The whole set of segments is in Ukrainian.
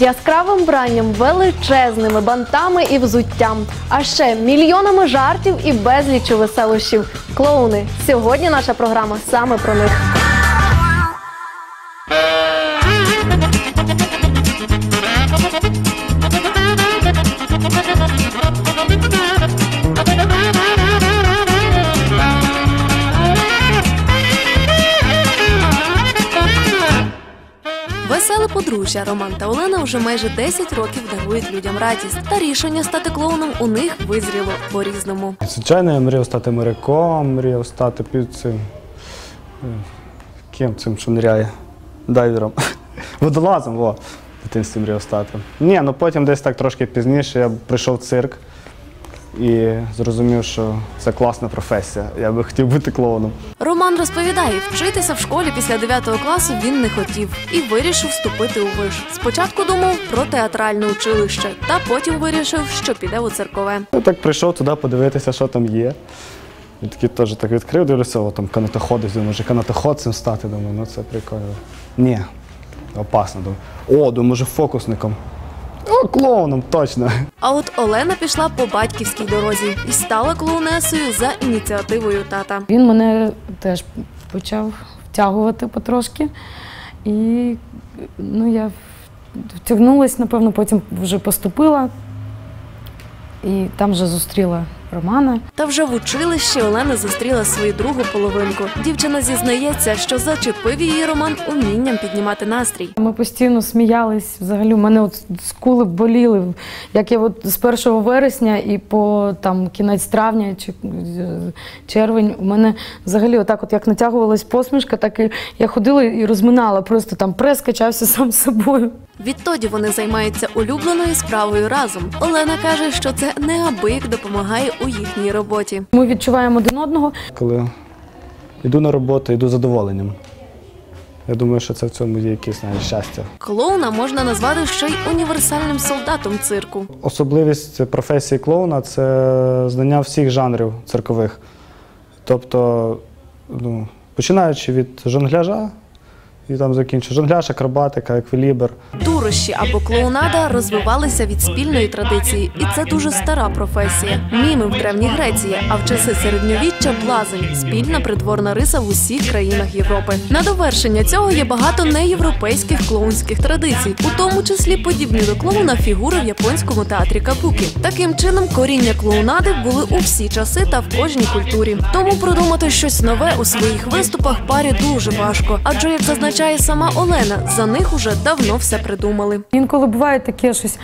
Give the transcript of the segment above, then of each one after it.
з яскравим вбранням, величезними бантами і взуттям, а ще мільйонами жартів і безлічу веселощів. Клоуни. Сьогодні наша програма саме про них. Веселе подружжя Роман та Олена вже майже 10 років дарують людям радість. Та рішення стати клоуном у них визріло по-різному. Звичайно, я мріяв стати моряком, мріяв стати під цим. е, Ким цим, що ниряє? Дайвером. Водолазом, во. Дитинстві мріяв стати. Ні, ну потім десь так трошки пізніше я прийшов в цирк і зрозумів, що це класна професія. Я би хотів бути клоуном. Роман розповідає, вчитися в школі після 9 класу він не хотів і вирішив вступити у виш. Спочатку думав про театральне училище, та потім вирішив, що піде у циркове. Я так прийшов туди подивитися, що там є. І такий теж так відкрив, дивлюся, о, там канатоходи, думаю, може канатоход цим стати, думаю, ну це прикольно. Ні, опасно. Думаю. О, думаю, може фокусником. О, клоуном, точно. А от Олена пішла по батьківській дорозі і стала клоунесою за ініціативою тата. Він мене теж почав втягувати потрошки. І ну, я втягнулася, напевно, потім вже поступила. І там вже зустріла Романа. Та вже в училищі Олена зустріла свою другу половинку. Дівчина зізнається, що зачепив її Роман умінням піднімати настрій. Ми постійно сміялись. Взагалі, у мене от скули боліли. Як я от з 1 вересня і по там кінець травня чи червень, у мене взагалі отак, от як натягувалась посмішка, так і я ходила і розминала. Просто там прес качався сам собою. Відтоді вони займаються улюбленою справою разом. Олена каже, що це неабияк допомагає у їхній роботі. Ми відчуваємо один одного. Коли йду на роботу, йду з задоволенням. Я думаю, що це в цьому є якесь навіть щастя. Клоуна можна назвати ще й універсальним солдатом цирку. Особливість професії клоуна це знання всіх жанрів циркових. Тобто, ну, починаючи від жонгляжа і там закінчуючи жонгляж, акробатика, еквілібр. Дурощі або клоунада розвивалися від спільної традиції, і це дуже стара професія. Міми в Древній Греції, а в часи середньовіччя блазень спільна придворна риса в усіх країнах Європи. На довершення цього є багато неєвропейських клоунських традицій, тому числі подібні до клоуна фігури в японському театрі кабукі. Таким чином, коріння клоунади були у всі часи та в кожній культурі. Тому продумати щось нове у своїх виступах парі дуже важко. Адже як зазначає сама Олена, за них уже давно все придумали. Інколи буває таке щось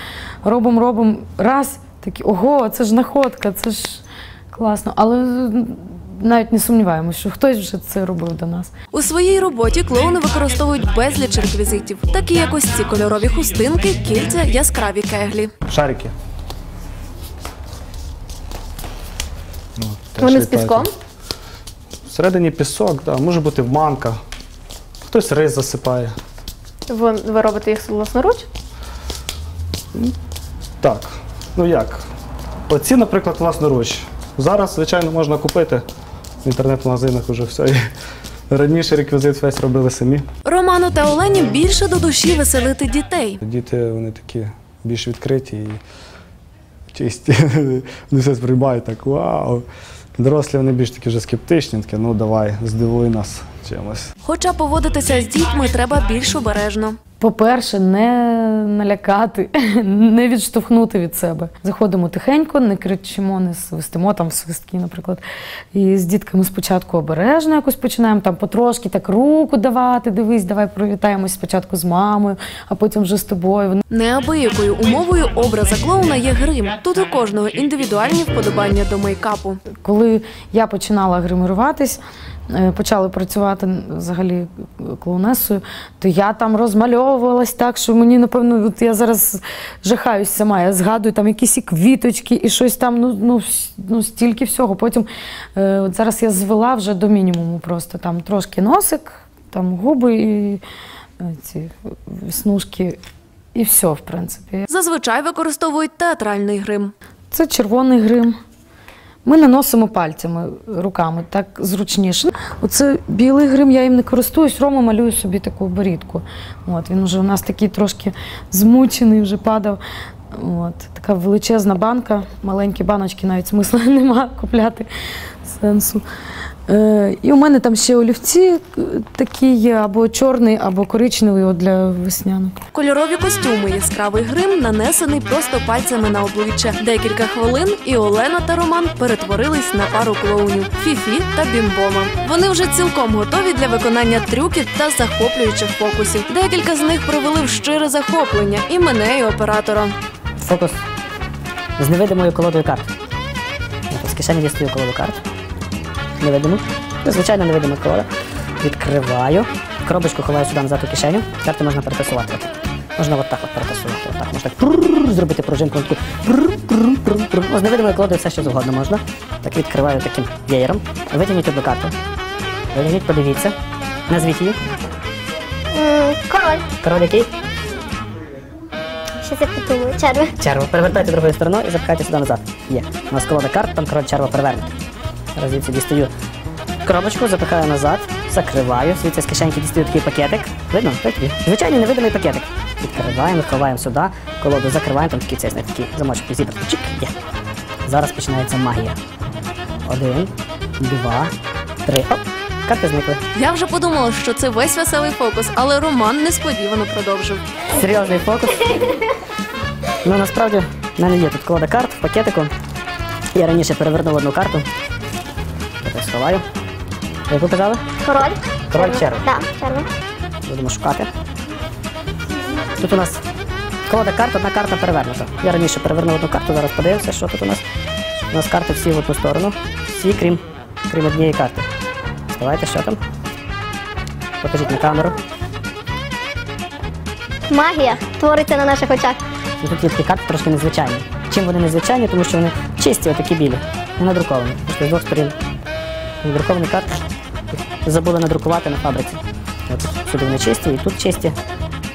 робимо, робимо раз, такі ого, це ж находка, це ж класно. Але навіть не сумніваємося, що хтось вже це робив до нас. У своїй роботі клоуни використовують безліч реквізитів, такі як ось ці кольорові хустинки, кільця, яскраві кеглі. Шарики. Ну, теж Вони з літають. піском. Всередині пісок, да, може бути в манка. Хтось рис засипає. Ви, ви робите їх власноруч? Так, ну як? Оці, наприклад, власноруч. Зараз, звичайно, можна купити в інтернет-магазинах вже все. є. Раніше реквізит весь робили самі. Роману та Олені більше до душі веселити дітей. Діти вони такі більш відкриті і чисті. Вони все сприймають так, вау. Дорослі вони більш такі вже скептичні, такі, ну давай, здивуй нас чимось. Хоча поводитися з дітьми треба більш обережно. По-перше, не налякати, не відштовхнути від себе. Заходимо тихенько, не кричимо, не свистимо там свистки, наприклад. І з дітками спочатку обережно якось починаємо там потрошки так руку давати, дивись, давай привітаємось спочатку з мамою, а потім вже з тобою. Неабиякою умовою образа клоуна є грим. Тут у кожного індивідуальні вподобання до мейкапу. Коли я починала гриміруватись, е, почали працювати взагалі клоунесою, то я там розмальовувалась так, що мені, напевно, от я зараз жахаюсь сама. Я згадую там якісь і квіточки, і щось там, ну, ну, ну стільки всього. Потім е, от зараз я звела вже до мінімуму просто там трошки носик, там губи і е, ці веснушки, і все, в принципі. Зазвичай використовують театральний грим. Це червоний грим. Ми наносимо пальцями, руками, так зручніше. Оце білий грим, я їм не користуюсь. Рома малює собі таку борідку. От, він вже у нас такий трошки змучений, вже падав. От, така величезна банка, маленькі баночки навіть смисла нема купляти сенсу. Е, і у мене там ще олівці е, такі є, або чорний, або коричневий от для весняних. Кольорові костюми, яскравий грим нанесений просто пальцями на обличчя. Декілька хвилин, і Олена та Роман перетворились на пару клоунів Фіфі та Бімбома. Вони вже цілком готові для виконання трюків та захоплюючих фокусів. Декілька з них привели в щире захоплення і мене, і оператора. Фокус з невидимою колодою карт. З кишені дістаю колоду карт. Невидиму. Звичайно невидима колода. Відкриваю. Коробочку ховаю сюди назад у кишеню. Карти можна перетасувати. Можна от так от перетасувати. От так. Можна так зробити пружинку. З невидимою колодою все що завгодно можна. Так відкриваю таким веєром. Витягніть одну карту. Витягніть, подивіться. Назвіть її. Король. Король який? Що це подумаю? Черви. Черво. Перевертайте другою стороною і запихайте сюди назад. Є. У нас колода карт, там король черво перевернути. Зараз звідси дістаю коробочку, запихаю назад, закриваю. Звідси з кишеньки дістаю такий пакетик. Видно? Так є. Звичайний невидимий пакетик. Відкриваємо, ховаємо сюди, колоду закриваємо, там такий цесний такий замочок зібрати. Чик, є. Зараз починається магія. Один, два, три. Оп! Карти зникли. Я вже подумала, що це весь веселий фокус, але Роман несподівано продовжив. Серйозний фокус. Ну насправді в мене є тут колода карт в пакетику. Я раніше перевернув одну карту. Сховаю. Яку казали? Король. Король черви. Так, черви. Будемо шукати. Тут у нас колода карт, одна карта перевернута. Я раніше перевернув одну карту, зараз подивимося, що тут у нас. У нас карти всі в одну сторону. Всі, крім, крім однієї карти. Давайте, що там? Покажіть на камеру. Магія твориться на наших очах. І тут є такі карти трошки незвичайні. Чим вони незвичайні? Тому що вони чисті, отакі білі, не надруковані. З двох сторін. Надруковані карти забули надрукувати на фабриці. От сюди вони чисті, і тут чисті,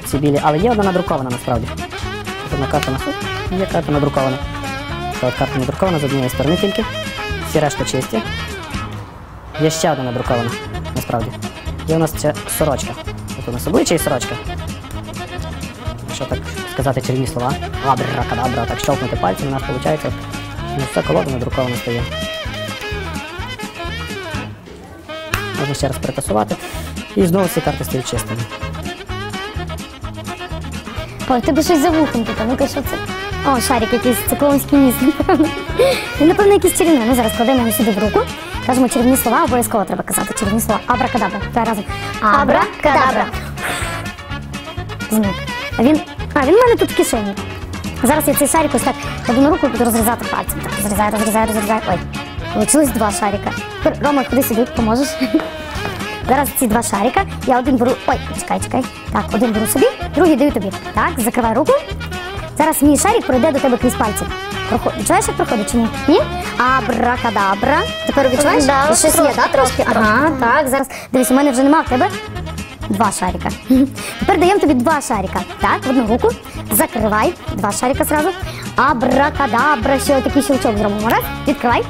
ці білі. Але є одна надрукована насправді. Тут Одна карта на є карта надрукована. Та от карта надрукована з однієї сторони тільки. Всі решта чисті. Є ще одна надрукована, насправді. Є у нас ще сорочка. От у нас обличчя і сорочка якщо так сказати чарівні слова, абракадабра, так щелкнути пальцем, у нас виходить, ну, все колода надрукована стає. Можна ще раз перетасувати. І знову ці карти стають чистими. Ой, тебе щось за вухом тут, а ну-ка, що це? О, шарик якийсь ніс, напевно. Він, напевно, якийсь чарівний. Ну, зараз кладемо його сюди в руку. Кажемо чарівні слова, обов'язково треба казати чарівні слова. Абракадабра. Давай разом. Абракадабра. Зник. А він. А, він в мене тут в кишені. Зараз я цей шарик ось так кладу на руку і буду розрізати пальцем. Так, розрізаю, розрізаю, розрізаю. Ой. Получилось два шарика. Рома, ходи сюди, поможеш. Зараз ці два шарика. Я один беру. Ой, чекай, чекай. Так, один беру собі, другий даю тобі. Так, закривай руку. Зараз мій шарик пройде до тебе крізь пальці. Проход... Відчуваєш, як проходить чи ні? Ні? Абракадабра. Тепер відчуваєш? Да, І щось є? Трошки. Ага, так, зараз. Дивись, у мене вже нема в тебе. Два шарика. Тепер даємо тобі два шарика. Так, в одну руку. Закривай. Два шарика зразу. Абракадабра. Ще такий щелчок зробимо. Раз, відкривай.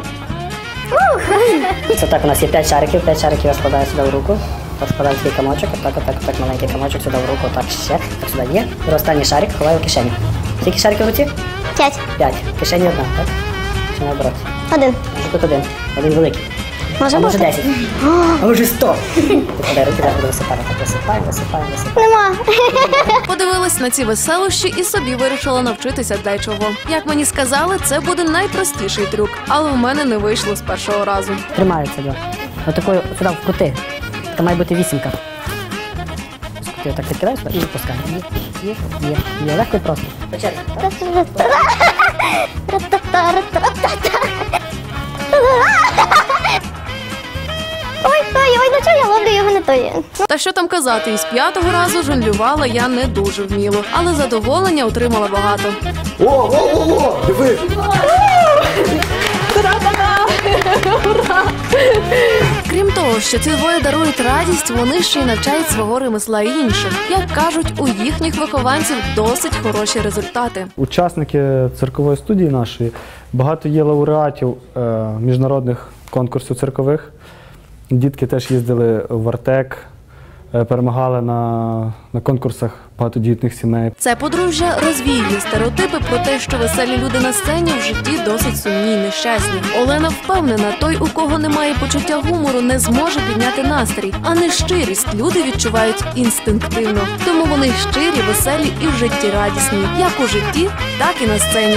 Це так, у нас є 5 шариків, 5 шариків я складаю сюди в руку. Так складаю свій комочок, отак, отак, отак, маленький комочок сюди в руку, так ще, так сюди є. І останній шарик ховаю в кишеню. Скільки шариків в руці? П'ять. 5. В кишені одна, так? Чи наоборот? Один. Тут один. Один великий. Може а може бути? 10. А може 100. Ти подай руки, зараз висипати. Так, висипаємо, висипаємо, висипаємо. Нема. Подивилась на ці веселощі і собі вирішила навчитися дечого. Як мені сказали, це буде найпростіший трюк, але в мене не вийшло з першого разу. Тримаються, да. Отакою сюди вкрути. Така має бути вісімка. Ти отак сюди і відпускаєш. Є, є, є, є. Легко і просто. По черзі, так? Ой, ну чого я ловлю його не тої? Та що там казати, із п'ятого разу жонглювала я не дуже вміло, але задоволення отримала багато. О, о, о, о, диви! Крім того, що ці двоє дарують радість, вони ще й навчають свого ремесла і інших. Як кажуть, у їхніх вихованців досить хороші результати. Учасники циркової студії нашої Багато є лауреатів е, міжнародних конкурсів циркових. Дітки теж їздили в Артек, е, перемагали на, на конкурсах багатодітних сімей. Це подружжя розвіює стереотипи про те, що веселі люди на сцені в житті досить сумні й нещасні. Олена впевнена, той, у кого немає почуття гумору, не зможе підняти настрій, а нещирість люди відчувають інстинктивно. Тому вони щирі, веселі і в житті радісні, як у житті, так і на сцені.